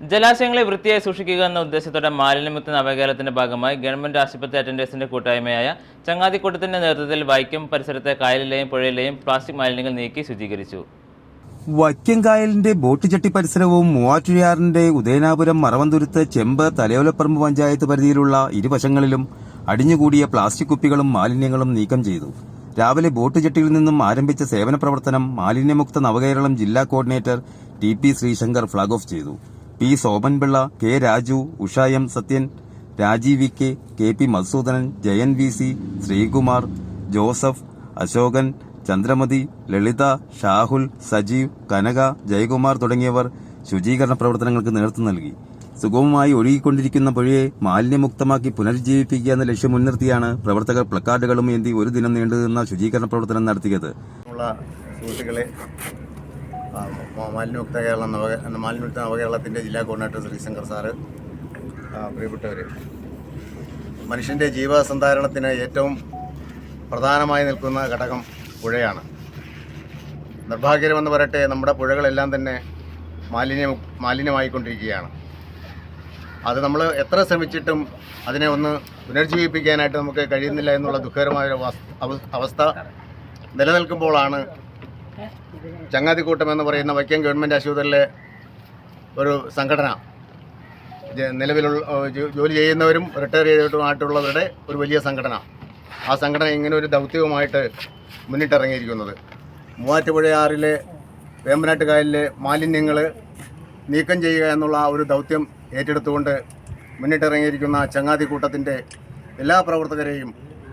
ജലാശയങ്ങളെ വൃത്തിയായി സൂക്ഷിക്കുക എന്ന ഉദ്ദേശത്തോടെ മാലിന്യമുക്ത നവകേരളത്തിന്റെ ഭാഗമായി ഗവൺമെന്റ് ആശുപത്രി അറ്റൻഡേഴ്സിന്റെ കൂട്ടായ്മയായ ചങ്ങാതിക്കൂട്ടത്തിന്റെ നേതൃത്വത്തിൽ വൈക്കം പരിസരത്തെ കായലിലെയും പുഴയിലെയും പ്ലാസ്റ്റിക് മാലിന്യങ്ങൾ നീക്കി ശുചീകരിച്ചു. വൈക്കംകായലിന്റെ ബോട്ട് ബോട്ടുചട്ടി പരിസരവും മൂവാറ്റുഴയാറിന്റെ ഉദയനാപുരം മറവന്തുരുത്ത് ചെമ്പ് തലയോലപ്പറമ്പ് പഞ്ചായത്ത് പരിധിയിലുള്ള ഇരുവശങ്ങളിലും അടിഞ്ഞുകൂടിയ പ്ലാസ്റ്റിക് കുപ്പികളും മാലിന്യങ്ങളും നീക്കം ചെയ്തു. രാവിലെ ബോട്ട് ചട്ടിയിൽ നിന്നും ആരംഭിച്ച സേവന പ്രവർത്തനം മാലിന്യമുക്ത നവകേരളം ജില്ലാ coordinator T P Sreesankar flag off ചെയ്തു. P Somanpillai K Raju Usha M Sathyan Rajeev V K K P Madhusoodanan Jayan V C Sreekumar Joseph Asokan Chandramathi Lalitha Shahul Sajeev Kanaka Jayakumar തുടങ്ങിയവർ ശുചീകരണ പ്രവർത്തനങ്ങൾക്ക് നേതൃത്വം നൽകി. സുഗമമായി ഒഴുകിക്കൊണ്ടിരിക്കുന്ന പുഴയെ മാലിന്യമുക്തമാക്കി പുനരുജ്ജീവിപ്പിക്കുക എന്ന ലക്ഷ്യം മുൻനിർത്തിയാണ് പ്രവർത്തകർ പ്ലക്കാർഡുകളും ഏന്തി ഒരു ദിനം നീണ്ടുനിന്ന ശുചീകരണ പ്രവർത്തനം നടത്തിയത്. മാലിന്യമുക്ത കേരളം നവ മാലിന്യമുക്ത നവകേരളത്തിന്റെ ജില്ലാ കോർഡിനേറ്റർ ശ്രീശങ്കർ സാറ് ആ, പ്രിയപ്പെട്ടവർ മനുഷ്യന്റെ ജീവസന്ധാരണത്തിന് ഏറ്റവും പ്രധാനമായി നിൽക്കുന്ന ഘടകം പുഴയാണ്. നിർഭാഗ്യമെന്ന് പറയട്ടെ നമ്മുടെ പുഴകളെല്ലാം തന്നെ മാലിന്യ മാലിന്യമായിക്കൊണ്ടിരിക്കുകയാണ്. അത് നമ്മൾ എത്ര ശ്രമിച്ചിട്ടും അതിനെ ഒന്ന് പുനർജീവിപ്പിക്കാനായിട്ട് നമുക്ക് കഴിയുന്നില്ല എന്നുള്ള ദുഃഖകരമായ അവസ്ഥ നിലനിൽക്കുമ്പോഴാണ് ചങ്ങാതിക്കൂട്ടം എന്ന് പറയുന്ന വൈക്കം ഗവൺമെന്റ് ആശുപത്രിയിലെ ഒരു സംഘടന. നിലവിലുള്ള ജോലി ചെയ്യുന്നവരും റിട്ടയർ ചെയ്തിട്ടുമായിട്ടുള്ളവരുടെ ഒരു വലിയ സംഘടന. ആ സംഘടന ഇങ്ങനെ ഒരു ദൗത്യവുമായിട്ട് മുന്നിട്ടിറങ്ങിയിരിക്കുന്നത്. മൂവാറ്റുപുഴയാറിലെ വേമ്പനാട്ട് കായലിലെ മാലിന്യങ്ങൾ നീക്കം ചെയ്യുക എന്നുള്ള ആ ഒരു ദൗത്യം ഏറ്റെടുത്തുകൊണ്ട് മുന്നിട്ടിറങ്ങിയിരിക്കുന്ന ചങ്ങാതി കൂട്ടത്തിന്റെ എല്ലാ പ്രവർത്തകരെയും